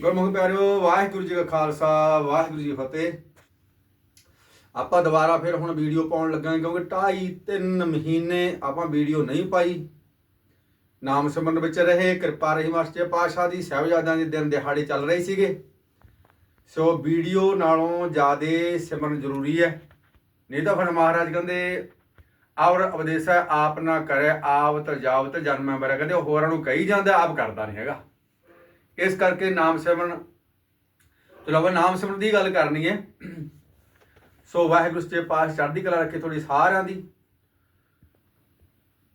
ਗੁਰਮੁਖ ਪਿਆਰਿਓ, ਵਾਹਿਗੁਰੂ ਜੀ ਕਾ ਖਾਲਸਾ, ਵਾਹਿਗੁਰੂ ਜੀ ਕੀ ਫਤਿਹ। ਆਪਾਂ ਦੁਬਾਰਾ ਫਿਰ ਹੁਣ ਵੀਡੀਓ ਪਾਉਣ ਲੱਗਾ ਕਿਉਂਕਿ 2.5 3 ਮਹੀਨੇ ਆਪਾਂ ਵੀਡੀਓ ਨਹੀਂ ਪਾਈ। ਨਾਮ ਸਿਮਰਨ ਵਿੱਚ ਰਹੇ, ਕਿਰਪਾ ਰਹੀ ਮਾਸਟਰ ਪਾਸ਼ਾ ਦੀ, ਸਹਿਬਜ਼ਾਦਿਆਂ ਦੇ ਦਿਨ ਦਿਹਾੜੇ ਚੱਲ ਰਹੇ ਸੀਗੇ। ਸੋ ਵੀਡੀਓ ਨਾਲੋਂ ਜ਼ਿਆਦੇ ਸਿਮਰਨ ਜ਼ਰੂਰੀ ਹੈ। ਨਹੀਂ ਤਾਂ ਫਿਰ ਮਹਾਰਾਜ ਕਹਿੰਦੇ, ਔਰ ਉਪਦੇਸ਼ ਆਪ ਨਾ ਕਰੇ, ਆਪ ਜਾਵਤ ਜਨਮ ਬਰੇ ਕਹਿੰਦੇ, ਉਹ ਹੋਰਾਂ ਨੂੰ ਕਹੀ ਜਾਂਦਾ, ਆਪ ਕਰਦਾ ਨਹੀਂ ਹੈਗਾ। ਇਸ ਕਰਕੇ ਨਾਮ ਸਿਮਰਨ, ਚਲੋ ਆਪਾਂ ਨਾਮ ਸਿਮਰਨ ਦੀ ਗੱਲ ਕਰਨੀ ਹੈ। ਸੋ ਵਾਹਿਗੁਰੂ ਸੱਚੇ ਪਾਤਸ਼ਾਹ ਚੜ੍ਹਦੀ ਕਲਾ ਰੱਖੇ ਤੁਹਾਡੀ ਸਾਰਿਆਂ ਦੀ।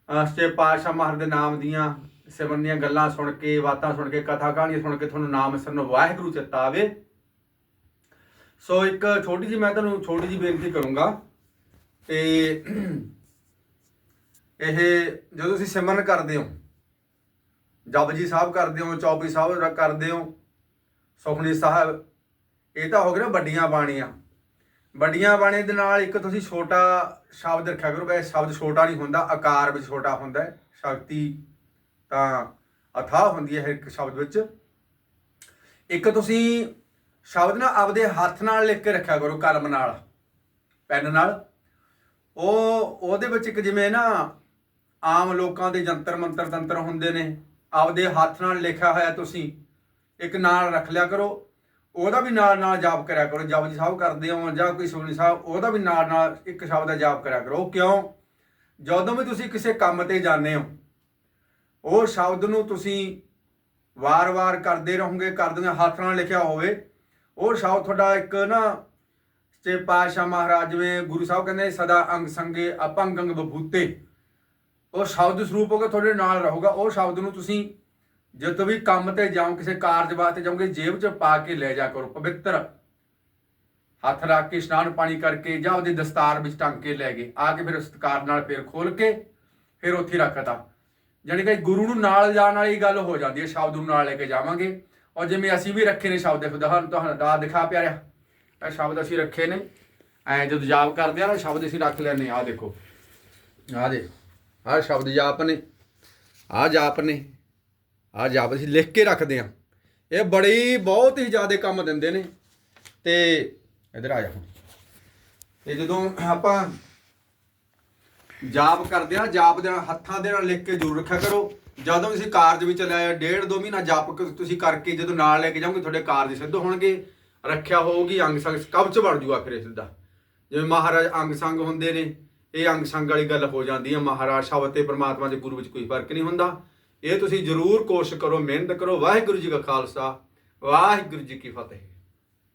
ਅਹ ਸੱਚੇ ਪਾਤਸ਼ਾਹ ਮਹਾਰਾਜ ਦੇ ਨਾਮ ਦੀਆਂ ਸਿਮਰਨ ਦੀਆਂ ਗੱਲਾਂ ਸੁਣ ਕੇ, ਬਾਤਾਂ ਸੁਣ ਕੇ, ਕਥਾ ਕਹਾਣੀਆਂ ਸੁਣ ਕੇ ਤੁਹਾਨੂੰ ਨਾਮ ਸਿਮਰਨ ਵਾਹਿਗੁਰੂ ਚਿੱਤਾ ਆਵੇ। ਸੋ ਇੱਕ ਛੋਟੀ ਜੀ ਮੈਂ ਤੁਹਾਨੂੰ ਛੋਟੀ ਜੀ ਬੇਨਤੀ ਕਰੂੰਗਾ ਤੇ ਇਹ ਜਦੋਂ ਤੁਸੀਂ ਸਿਮਰਨ ਕਰਦੇ ਹੋ ਜਪਜੀ ਸਾਹਿਬ ਕਰਦੇ ਹੋ, ਚੌਪੀ ਸਾਹਿਬ ਕਰਦੇ ਹੋ ਸੁਖਨੀ ਸਾਹਿਬ, ਇਹ ਤਾਂ ਹੋ ਗਏ ਨਾ ਵੱਡੀਆਂ ਬਾਣੀਆਂ। ਵੱਡੀਆਂ ਬਾਣੀ ਦੇ ਨਾਲ ਇੱਕ ਤੁਸੀਂ ਛੋਟਾ ਸ਼ਬਦ ਰੱਖਿਆ ਕਰੋ ਵੈਸੇ ਸ਼ਬਦ ਛੋਟਾ ਨਹੀਂ ਹੁੰਦਾ, ਆਕਾਰ ਵਿੱਚ ਛੋਟਾ ਹੁੰਦਾ ਹੈ, ਸ਼ਕਤੀ ਤਾਂ ਅਥਾਹ ਹੁੰਦੀ ਹੈ ਇੱਕ ਸ਼ਬਦ ਵਿੱਚ। ਇੱਕ ਤੁਸੀਂ ਸ਼ਬਦ ਨਾ ਆਪਦੇ ਹੱਥ ਨਾਲ ਲਿਖ ਕੇ ਰੱਖਿਆ ਕਰੋ, ਕਲਮ ਨਾਲ, ਪੈਨ ਨਾਲ। ਉਹ, ਉਹਦੇ ਵਿੱਚ ਇੱਕ ਜਿਵੇਂ ਨਾ ਆਮ ਲੋਕਾਂ ਦੇ ਜੰਤਰ ਮੰਤਰ ਤੰਤਰ ਹੁੰਦੇ ਨੇ ਆਪਦੇ ਹੱਥ ਨਾਲ ਲਿਖਿਆ ਹੋਇਆ ਤੁਸੀਂ, ਇੱਕ ਨਾਲ ਰੱਖ ਲਿਆ ਕਰੋ। ਉਹਦਾ ਵੀ ਨਾਲ ਨਾਲ ਜਾਪ ਕਰਿਆ ਕਰੋ। ਜਪਜੀ ਸਾਹਿਬ ਕਰਦੇ ਹੋ ਜਾਂ ਕੋਈ ਸੁਖਨੀ ਸਾਹਿਬ, ਉਹਦਾ ਵੀ ਨਾਲ ਨਾਲ ਇੱਕ ਸ਼ਬਦ ਦਾ ਜਾਪ ਕਰਿਆ ਕਰੋ। ਉਹ ਕਿਉਂ? ਜਦੋਂ ਵੀ ਤੁਸੀਂ ਕਿਸੇ ਕੰਮ ਤੇ ਜਾਂਦੇ ਹੋ, ਉਹ ਸ਼ਬਦ ਨੂੰ ਤੁਸੀਂ ਵਾਰ-ਵਾਰ ਕਰਦੇ ਰਹੋਗੇ, ਕਰਦਿਆਂ ਹੱਥ ਨਾਲ ਲਿਖਿਆ ਹੋਵੇ। ਉਹ ਸ਼ਬਦ ਤੁਹਾਡਾ ਇੱਕ ਨਾ ਤੇ ਪਾਸ਼ਾ ਮਹਾਰਾਜ ਜਿਵੇਂ ਗੁਰੂ ਸਾਹਿਬ ਕਹਿੰਦੇ, ਸਦਾ ਅੰਗ ਸੰਗੇ ਅਪੰਗ ਅੰਗ ਬਭੂਤੇ। ਉਹ ਸ਼ਬਦ ਸਰੂਪ ਹੋ ਕੇ ਤੁਹਾਡੇ ਨਾਲ ਰਹੂਗਾ। ਉਹ ਸ਼ਬਦ ਨੂੰ ਤੁਸੀਂ ਜਦੋਂ ਵੀ ਕੰਮ ਤੇ ਜਾਓ, ਕਿਸੇ ਕਾਰਜ ਵਾਸਤੇ ਜਾਓਗੇ, ਜੇਬ 'ਚ ਪਾ ਕੇ ਲੈ ਜਾ ਕਰੋ, ਪਵਿੱਤਰ। ਹੱਥ ਰੱਖ ਕੇ ਇਸ਼ਨਾਨ ਪਾਣੀ ਕਰਕੇ ਜਾਂ ਉਹਦੇ ਦਸਤਾਰ ਵਿੱਚ ਟੰਗ ਕੇ ਲੈ ਗਏ। ਆ ਕੇ ਫਿਰ ਸਤਕਾਰ ਨਾਲ ਫਿਰ ਖੋਲ ਕੇ ਫਿਰ ਉੱਥੇ ਹੀ ਰੱਖਤਾ। ਜਾਣੀ ਕਿ ਗੁਰੂ ਨੂੰ ਨਾਲ ਜਾਣ ਵਾਲੀ ਗੱਲ ਹੋ ਜਾਂਦੀ ਹੈ, ਸ਼ਬਦ ਨੂੰ ਨਾਲ ਲੈ ਕੇ ਜਾਵਾਂਗੇ। ਔਰ ਜਿਵੇਂ ਅਸੀਂ ਵੀ ਰੱਖੇ ਨੇ ਸ਼ਬਦ ਤੁਹਾਨੂੰ ਤੁਹਾਨੂੰ ਦਾ ਦਿਖਾ ਪਿਆਰਿਆ। ਇਹ ਸ਼ਬਦ ਅਸੀਂ ਰੱਖੇ ਨੇ। ਐ ਜਦੋਂ ਜਾਪ ਕਰਦੇ ਆ ਨਾ, ਸ਼ਬਦ ਅਸੀਂ ਰੱਖ ਲੈਨੇ ਆ ਦੇਖੋ। ਆ ਦੇ ਆਹ ਸ਼ਬਦ ਜਾਪ ਨੇ, ਆਹ ਜਾਪ ਨੇ, ਆਹ ਜਾਪ ਅਸੀਂ ਲਿਖ ਕੇ ਰੱਖਦੇ ਆ ਇਹ ਬੜੀ ਬਹੁਤ ਹੀ ਜ਼ਿਆਦਾ ਕੰਮ ਦਿੰਦੇ ਨੇ। ਤੇ ਇਧਰ ਆ ਜਾ ਹੁਣ। ਤੇ ਜਦੋਂ ਆਪਾਂ ਜਾਪ ਕਰਦੇ ਆ ਜਾਪ ਦੇ ਨਾਲ ਹੱਥਾਂ ਦੇ ਨਾਲ ਲਿਖ ਕੇ ਜ਼ਰੂਰ ਰੱਖਿਆ ਕਰੋ। ਜਦੋਂ ਤੁਸੀਂ ਕਾਰਜ ਵਿੱਚ ਲਿਆ ਡੇਢ ਦੋ ਮਹੀਨਾ ਜਾਪ ਤੁਸੀਂ ਕਰਕੇ ਜਦੋਂ ਨਾਲ ਲੈ ਕੇ ਜਾਓਗੇ, ਤੁਹਾਡੇ ਕਾਰਜ ਸਿੱਧ ਹੋਣਗੇ। ਰੱਖਿਆ ਹੋਊਗੀ, ਅੰਗ ਸੰਗ ਕਬ ਬਣ ਜੂਗਾ ਫਿਰ ਇਹ ਸਿੱਧਾ। ਜਿਵੇਂ ਮਹਾਰਾਜ ਅੰਗ ਸੰਗ ਹੁੰਦੇ ਨੇ ਇਹ ਅੰਗ ਸੰਗ ਵਾਲੀ ਗੱਲ ਹੋ ਜਾਂਦੀ ਹੈ ਮਹਾਰਾਜ ਸ਼ਬਦ ਤੇ ਪ੍ਰਮਾਤਮਾ ਦੇ ਗੁਰੂ ਵਿੱਚ ਕੋਈ ਫ਼ਰਕ ਨਹੀਂ ਹੁੰਦਾ। ਇਹ ਤੁਸੀਂ ਜ਼ਰੂਰ ਕੋਸ਼ਿਸ਼ ਕਰੋ, ਮਿਹਨਤ ਕਰੋ। ਵਾਹਿਗੁਰੂ ਜੀ ਕਾ ਖਾਲਸਾ, ਵਾਹਿਗੁਰੂ ਜੀ ਕੀ ਫਤਿਹ।